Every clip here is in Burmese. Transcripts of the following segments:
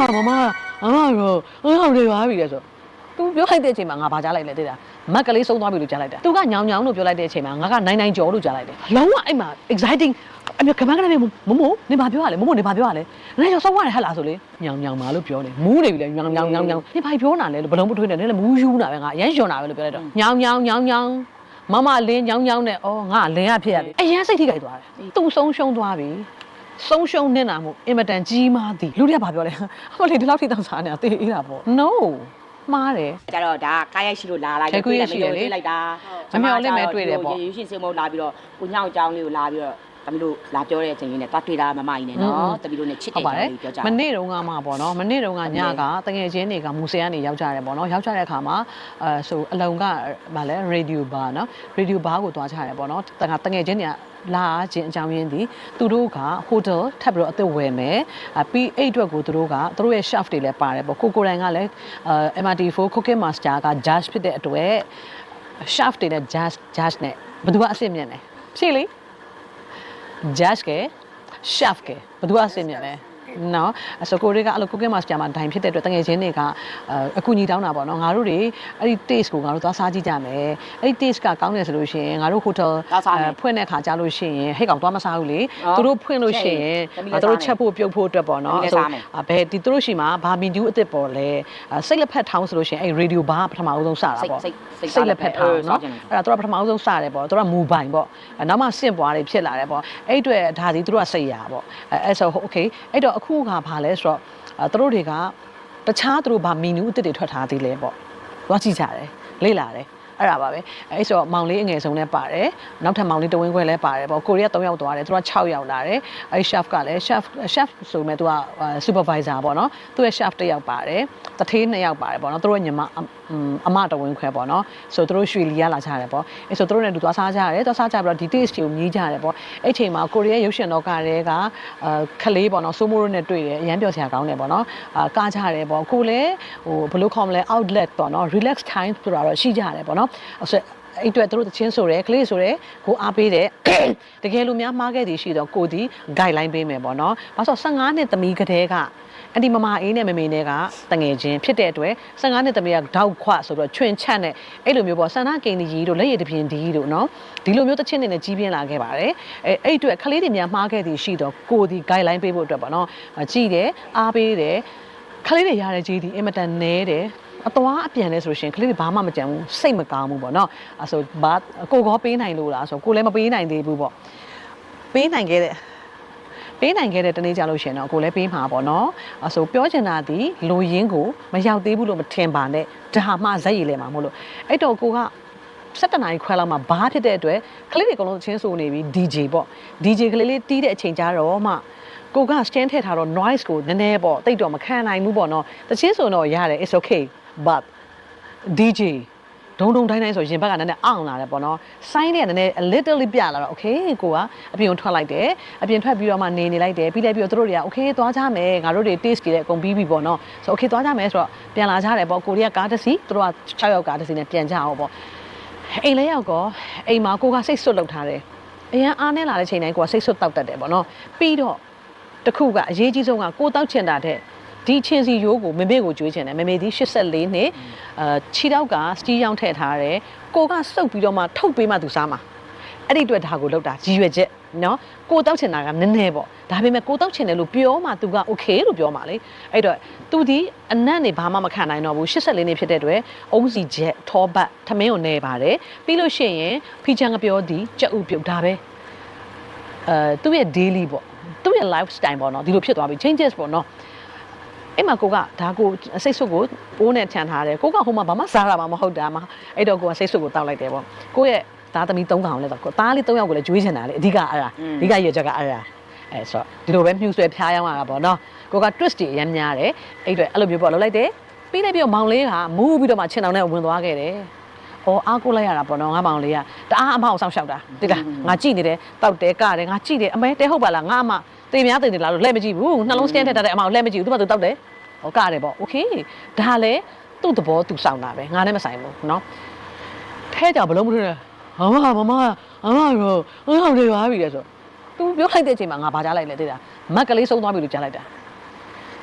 မမအမရောအမတွေပါပြီလေဆိုသူပြောလိုက်တဲ့အချိန်မှာငါဘာကြားလိုက်လဲသိလားမက်ကလေးဆုံးသွားပြီလို့ကြားလိုက်တာသူကညောင်ညောင်လို့ပြောလိုက်တဲ့အချိန်မှာငါကနိုင်နိုင်ကြော်လို့ကြားလိုက်တယ်လုံးဝအဲ့မှာ exciting အမေကမန်ကလည်းမမို့နေဘာပြောရလဲမမို့နေဘာပြောရလဲနိုင်ကြော်ဆုံးသွားတယ်ဟဲ့လားဆိုလေညောင်ညောင်ပါလို့ပြောနေမူးနေပြီလေညောင်ညောင်ညောင်ညောင်နေဘာပြောနာလဲလို့ဘလုံးမထွေးနေတယ်လည်းမူးယူနာပဲငါအရန်ယွန်နာပဲလို့ပြောလိုက်တော့ညောင်ညောင်ညောင်ညောင်မမလင်းညောင်ညောင်နဲ့အော်ငါလင်းရဖြစ်ရတယ်အရန်စိတ်ထိခိုက်သွားတယ်သူဆုံးရှုံးသွားပြီ ဆုံးရှုံးနေတာမို့အင်မတန်ကြီးမားသည်လူတွေကဘာပြောလဲဟိုလေဒီလောက်ထိတောင်စားနေတာတေးအေးတာပေါ့ no မှားတယ်ကျတော့ဒါကားရိုက်ရှိလို့လာလိုက်ခဲခွေးရရှိတယ်လေတွေ့လိုက်တာမမျှော်လင့်မဲ့တွေ့တယ်ပေါ့ရေရွှေရှင်စင်မုံလာပြီးတော့ကိုညောင်အကြောင်းလေးကိုလာပြီးတော့တမီးတို့လာပြောတဲ့အချိန်လေးနဲ့တွားတွေ့တာမမကြီးနဲ့နော်တမီးတို့နဲ့ချစ်ဟုတဲ့တ်ပါကြောတယ်င်းလေးပြောကြမနေ့တုန်းကမှပေါ့နော်မနေ့တုန်းကညကတငယ်ချင်းတွေကမူဆယ်ကနေရောက်ကြတယ်ပေါ့နော်ရောက်ကြတဲ့အခါမှာအဲဆိုအလုံကဗာလဲရေဒီယိုဘာနော်ရေဒီယိုဘာကိုတွားကြတယ်ပေါ့နော်တငါတငယ်ချင်းတွေက လာခြင်းအကြောင်းရင်းဒီသူတို့ကဟိုတယ်ထပ်ပြီးတော့အသက်ဝယ်မယ်အပြီးအဲ့အတွက်ကိုသူတို့ကသူတို့ရဲ့ chef တွေလည်းပါတယ်ပေါ့ကိုကိုရိုင်ကလည်းအဲ MRT4 cooking master က judge ဖြစ်တဲ့အတွက် chef တွေနဲ့ judge judge နဲ့ဘယ်သူကအစ်စ်မြင့်လဲဖြေလေ judge က chef ကဘယ်သူကအစ်စ်မြင့်လဲ နော်အစကိုတွေကအဲ့လို cooking master မှာဒိုင်ဖြစ်တဲ့အတွက်တငယ်ချင်းတွေကအဲအခုညီတောင်းတာပေါ့နော်ငါတို့တွေအဲ့ဒီ taste ကိုငါတို့သွားစားကြည့်ကြမယ်အဲ့ဒီ taste ကကောင်းတယ်ဆိုလို့ရှိရင်ငါတို့ hotel ဖွင့်တဲ့ခါကြလို့ရှိရင်ဟဲ့ကောင်သွားမစားဘူးလေသူတို့ဖွင့်လို့ရှိရင်သူတို့ချက်ဖို့ပြုတ်ဖို့အတွက်ပေါ့နော်ဆိုဘယ်ဒီသူတို့ရှိမှာဘာမီနူးအစ်စ်ပေါ်လဲစိတ်လက်ဖက်ထောင်းဆိုလို့ရှိရင်အဲ့ radio bar ပထမအဆုံးစတာပေါ့စိတ်လက်ဖက်ထောင်းနော်အဲ့ဒါသူကပထမဆုံးစတယ်ပေါ့သူကမူပိုင်ပေါ့နောက်မှစင့်ပွားတွေဖြစ်လာတယ်ပေါ့အဲ့အတွက်ဒါဒီသူတို့ကစိတ်ရပေါ့အဲ့ဆို okay အဲ့တော့အခုကဘာလဲဆိုတော့သူတို့တွေကတခြားသူတို့ဘာမီနူးအစ်စ်တွေထွက်ထားသေးလဲပေါ့သွားကြည့်ကြတယ်လေ့လာတယ်အဲ့ဒါပါပဲအဲ့ဆိုမောင်လေးအငယ်ဆုံးလည်းပါတယ်နောက်ထပ်မောင်လေးတဝင်းခွဲလည်းပါတယ်ပေါ့ကိုရီးယား3ယောက်သွားတယ်သူက6ယောက်လာတယ်အဲ့ chef ကလည်း chef chef ဆိုမဲ့သူက supervisor ပေါ့နော်သူရဲ့ chef တစ်ယောက်ပါတယ်တထေး2ယောက်ပါတယ်ပေါ့နော်သူတို့ညီမ အမတဝင်းခွဲပေါ့နော်ဆိုသူတို့ရွှေလီရလာကြတယ်ပေါ့အဲ့ဆိုသူတို့နဲ့တူသွားစားကြရတယ်သွားစားကြပြီးတော့ဒီ taste ကိုမြည်ကြတယ်ပေါ့အဲ့ချိန်မှာကိုရီးယားရုပ်ရှင်တော့ကတဲ့ကအာခလေးပေါ့နော်စိုးမိုးတို့နဲ့တွေ့တယ်အရန်ပြောစရာကောင်းတယ်ပေါ့နော်အာကားကြတယ်ပေါ့ကိုလည်းဟိုဘယ်လိုခေါ်မလဲ outlet ပေါ့နော် relax time ဆိုတာတော့ရှိကြတယ်ပေါ့နော်အဲ့ဆို အဲ့အတွက်သူတို့တချင်းဆိုတယ်ကလေးဆိုတယ်ကိုအားပေးတယ်တကယ်လို့များမှားခဲ့သည်ရှိတော့ကိုဒီ guideline ပေးမယ်ပေါ့နော်။ဘာလို့ဆို15နှစ်သမီးကလေးကအဒီမမအေးနဲ့မမေနဲ့ကတငယ်ချင်းဖြစ်တဲ့အတွက်15နှစ်သမီးကတောက်ခွဆိုတော့ချွင်ချက်နဲ့အဲ့လိုမျိုးပေါ့ဆန္ဒကိန်းကြီးတို့လက်ရည်တပြင်းဒီတို့နော်ဒီလိုမျိုးတချင်းတွေနဲ့ကြီးပြင်းလာခဲ့ပါတယ်အဲအဲ့အတွက်ကလေးတွေများမှားခဲ့သည်ရှိတော့ကိုဒီ guideline ပေးဖို့အတွက်ပေါ့နော်ကြည်တယ်အားပေးတယ်ခလေးတွေရတဲ့ကြီးဒီအင်မတန်နဲတယ် အသွားအပြန်လဲဆိုလို့ရှိရင်ကလေးတွေဘာမှမကြံဘူးစိတ်မကောင်းဘူးပေါ့နော်အဲဆိုဘာကိုကောပေးနိုင်လို့လားဆိုကိုလည်းမပေးနိုင်သေးဘူးပေါ့ပေးနိုင်ခဲ့တဲ့ပေးနိုင်ခဲ့တဲ့တနေ့ကြလို့ရှိရင်တော့ကိုလည်းပေးမှာပေါ့နော်အဲဆိုပြောချင်တာဒီလိုရင်းကိုမရောက်သေးဘူးလို့မထင်ပါနဲ့ဒါမှဇက်ရည်လဲမှာမို့လို့အဲ့တော့ကိုက7နာရီခွဲလောက်မှဘာဖြစ်တဲ့အတွက်ကလေးတွေအကုန်လုံးချင်းဆိုနေပြီ DJ ပေါ့ DJ ကလေးလေးတီးတဲ့အချိန်ကြတော့မှကိုက stand ထည့်ထားတော့ noise ကိုနည်းနည်းပေါ့တိတ်တော့မခံနိုင်ဘူးပေါ့နော်တချင်းဆိုတော့ရတယ် it's okay but DJ ဒုံဒုံတိုင်းတိုင်းဆိုရင်ဘက်ကနည်းနည်းအောင်လာတယ်ပေါ့နော်ဆိုင်းတဲ့ကနည်းနည်း a little လေးပြလာတော့ okay ကိုကအပြင်ထွက်လိုက်တယ်အပြင်ထွက်ပြီးတော့မှနေနေလိုက်တယ်ပြီးလိုက်ပြီးတော့သူတို့တွေက okay သွားကြမယ်ငါတို့တွေ taste ကြည့်တယ်အကုန်ပြီးပြီပေါ့နော်ဆို okay သွားကြမယ်ဆိုတော့ပြန်လာကြတယ်ပေါ့ကိုရီးယားကားတစ်စီးသူတို့က6ယောက်ကားတစ်စီးနဲ့ပြန်ကြအောင်ပေါ့အိမ်လဲရောက်ကောအိမ်မှာကိုကစိတ်ဆွတ်လုပ်ထားတယ်အရန်အားနေလာတဲ့ချိန်တိုင်းကိုကစိတ်ဆွတ်တောက်တတ်တယ်ပေါ့နော်ပြီးတော့တခုကအရေးကြီးဆုံးကကိုတောက်ချင်တာတဲ့ ဒီချင်းစီရိုးကိုမေမေကိုကြွေးချင်တယ်မေမေဒီ84နှစ်အာခြေထောက်ကစတီးရောင်းထည့်ထားတယ်ကိုကစုပ်ပြီးတော့မှထုတ်ပေးမှသူစားမှာအဲ့ဒီအတွက်ဒါကိုလောက်တာရည်ရွယ်ချက်နော်ကိုတောက်ချင်တာကနည်းနည်းပေါ့ဒါပေမဲ့ကိုတောက်ချင်တယ်လို့ပြောမှသူက okay လို့ပြောမှလေအဲ့တော့သူဒီအနက်နေဘာမှမခံနိုင်တော့ဘူး84နေဖြစ်တဲ့အတွက်အုံးစီချက်ထောပတ်ထမင်းကိုနေပါတယ်ပြီးလို့ရှိရင်ဖီချန်ကပြောသည်ကြက်ဥပြုတ်ဒါပဲအဲသူ့ရဲ့ daily ပေါ့သူ့ရဲ့ lifestyle ပေါ့နော်ဒီလိုဖြစ်သွားပြီ changes ပေါ့နော် အဲ့မှာကိုကဒါကိုစိတ်ဆွတ်ကိုပိုးနဲ့ခြံထားတယ်ကိုကဟိုမှာဘာမှစားတာမှမဟုတ်တာမှအဲ့တော့ကိုကစိတ်ဆွတ်ကိုတောက်လိုက်တယ်ပေါ့ကိုရဲ့သားသမီး၃ကောင်လဲတော့ကိုသားလေး၃ယောက်ကိုလည်းကျွေးချင်တာလေအဓိကအဲ့ဒါအဓိကရချက်ကအဲ့ဒါအဲဆိုတော့ဒီလိုပဲမြှူဆွဲဖျားရောက်လာတာပေါ့နော်ကိုက twist တွေအများများတယ်အဲ့အတွက်အဲ့လိုမျိုးပေါ့လုပ်လိုက်တယ်ပြီးလိုက်ပြီးတော့မောင်လေးကမူးပြီးတော့မှချင်းတောင်နဲ့ဝင်သွားခဲ့တယ်။အော်အားကိုလိုက်ရတာပေါ့နော်ငါမောင်လေးကတအားအမောင်ဆောင်ရှောက်တာတိလားငါကြည့်နေတယ်တောက်တယ်ကတယ်ငါကြည့်တယ်အမဲတဲဟုတ်ပါလားငါအမ တေများတေနေလားလို့လက်မကြည့်ဘူးနှလုံးစကန်ထက်တဲ့အမောင်လက်မကြည့်ဘူးသူကသူတောက်တယ်ဟောကတယ်ပေါ့โอเคဒါလည်းသူ့သဘောသူဆောင်တာပဲငါနဲ့မဆိုင်ဘူးเนาะထဲကြဘလုံးမထွေးတယ်မမမမအမရောအမတွေပါပြီလေဆိုသူပြောလိုက်တဲ့အချိန်မှာငါဘာကြားလိုက်လဲသိလားမက်ကလေးဆုံးသွားပြီလို့ကြားလိုက်တာ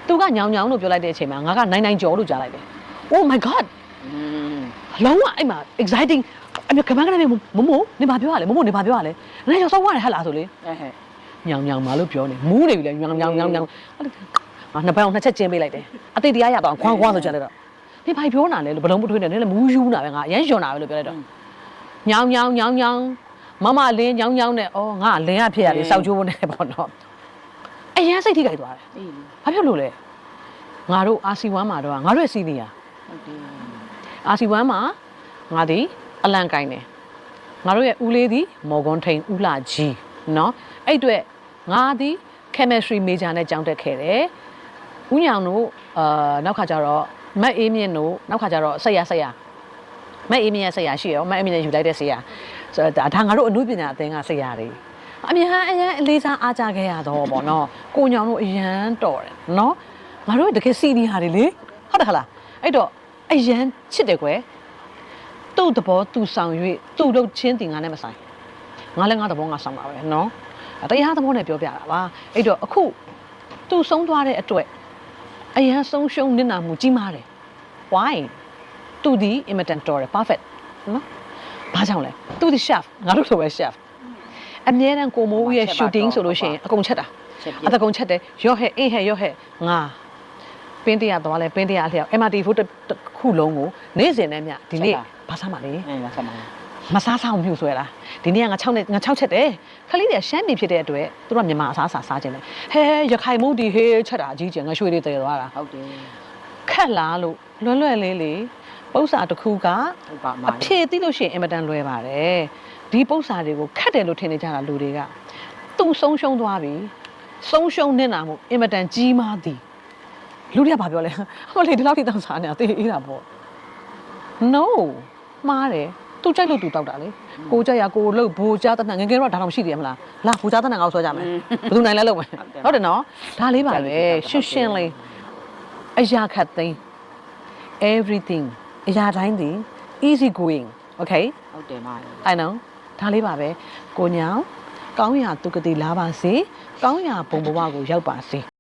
သူကညောင်ညောင်လို့ပြောလိုက်တဲ့အချိန်မှာငါကနိုင်နိုင်ကြော်လို့ကြားလိုက်တယ် oh my god อืม လုံးဝအဲ့မှာ exciting အမေကမန်းကနေမမိုးနေပါပြောရလေမမိုးနေပါပြောရလေနိုင်ကြော်စောက်ရတယ်ဟဟလားဆိုလေ အဲဟဲ့ ညောင်ညောင်မလို့ပြောနေမူးနေပြီလေညောင်ညောင်ညောင်ညောင်အဲ့ဒါငါနှစ်ပတ်အောင်နှစ်ချက်ကျင်းပေးလိုက်တယ်အတိတ်တရားရတော့ခွန်းခွန်းဆိုကြတယ်တော့နေဘာပြောနာလဲလို့ဘလုံးမထွေးနေနေလေမူးယူနာပဲငါအရန်ယွန်နာပဲလို့ပြောလိုက်တော့ညောင်ညောင်ညောင်ညောင်မမလင်းညောင်ညောင်နဲ့ဩငါလင်းရဖြစ်ရတယ်စောက်ချိုးနေပေါ့နော်အရန်စိတ်ထိခိုက်သွားတယ်အေးဘာဖြစ်လို့လဲငါတို့ RC1 မှာတော့ငါတို့ရဲ့စီနီယာဟုတ်တယ် RC1 မှာငါဒီအလံကိုင်းတယ်ငါတို့ရဲ့ဦးလေးဒီမော်ဂွန်ထိန်ဦးလာကြီး เนาะအဲ့အတွက်ငါဒီ chemistry major နဲ့ကျောင်းတက်ခဲ့တယ်ဦးညောင်တို့အာနောက်ခါကျတော့မတ်အေးမြင့်တို့နောက်ခါကျတော့ဆက်ရဆက်ရမတ်အေးမြင့်ရဲ့ဆက်ရရှိရောမတ်အေးမြင့်ရဲ့ယူလိုက်တဲ့ဆက်ရဆိုတော့ဒါဒါငါတို့အမှုပညာအသင်းကဆက်ရတွေအမြန်အရန်အလေးစားအားကြခဲ့ရတော့ဗောနော်ကိုညောင်တို့အရန်တော်တယ်နော်ငါတို့တကယ်စီနီဟာတွေလေဟုတ်တယ်ခလားအဲ့တော့အရန်ချစ်တယ်ကွယ် သူ့သဘောသူဆောင်၍သူ့တို့ချင်းတင်ငါနဲ့မဆိုင် ငါလည်းငါသဘောငါဆောင်တာပဲနော်တရားသဘောနဲ့ပြောပြတာပါအဲ့တော့အခုသူဆုံးသွားတဲ့အတွက်အရန်ဆုံးရှုံးနစ်နာမှုကြီးမားတယ် why သူဒီ imitant တော်တယ် perfect နော်ဘာကြောင့်လဲသူဒီ chef ငါတို့လိုပဲ chef အမြဲတမ်းကိုမိုးဦးရဲ့ shooting ဆိုလို့ရှိရင်အကုန်ချက်တာအတကုန်ချက်တယ်ရော့ဟဲ့အင်းဟဲ့ရော့ဟဲ့ငါပင်းတရားသွားလဲပင်းတရားလျှောက် MRT ဖို့တစ်ခုလုံးကိုနေ့စဉ်နဲ့မြဒီနေ့ဘာစားမှာလဲမစားမှာမစားဆောင်မျိုးဆွဲလား ဒီနေ့ကငါ6နဲ့ငါ6ချက်တယ်ခလေးတွေရှမ်းပြည်ဖြစ်တဲ့အတွက်သူတို့ကမြန်မာအစားအစာစားခြင်းတယ်ဟဲရခိုင်မုတ်ဒီဟေးချက်တာအကြီးကျယ်ငါရွှေတွေတည်သွားတာဟုတ်တယ်ခက်လားလို့လွယ်လွယ်လေးလေးပု္ပ္ပစာတစ်ခုကဟုတ်ပါမှာအဖြေသိလို့ရှိရင်အင်မတန်လွယ်ပါတယ်ဒီပု္ပ္ပစာတွေကိုခက်တယ်လို့ထင်နေကြတာလူတွေကသူဆုံးရှုံးသွားပြီဆုံးရှုံးနေတာမို့အင်မတန်ကြီးမားသည်လူတွေကဘာပြောလဲဟိုလေဒီလောက်ထိတောင်းစားနေတာတေးအေးတာပေါ့ no မှားတယ် သူကြိုက်လို့သူတောက်တာလေကိုကြိုက်ရကိုလို့ဘူကြားတနငယ်ငယ်တော့ဒါတော့မရှိသေးရမလားလာဘူကြားတနငါ့ကိုဆွဲကြမယ်ဘယ်သူနိုင်လဲလို့မယ်ဟုတ်တယ်နော်ဒါလေးပါပဲရှင်းရှင်းလေးအရာခတ်သိမ်း everything အရာတိုင်းသည် easy going okay ဟုတ်တယ်မာ I know ဒါလေးပါပဲကိုညောင်ကောင်းရာသူကတိလာပါစေကောင်းရာဘုံဘဝကိုရောက်ပါစေ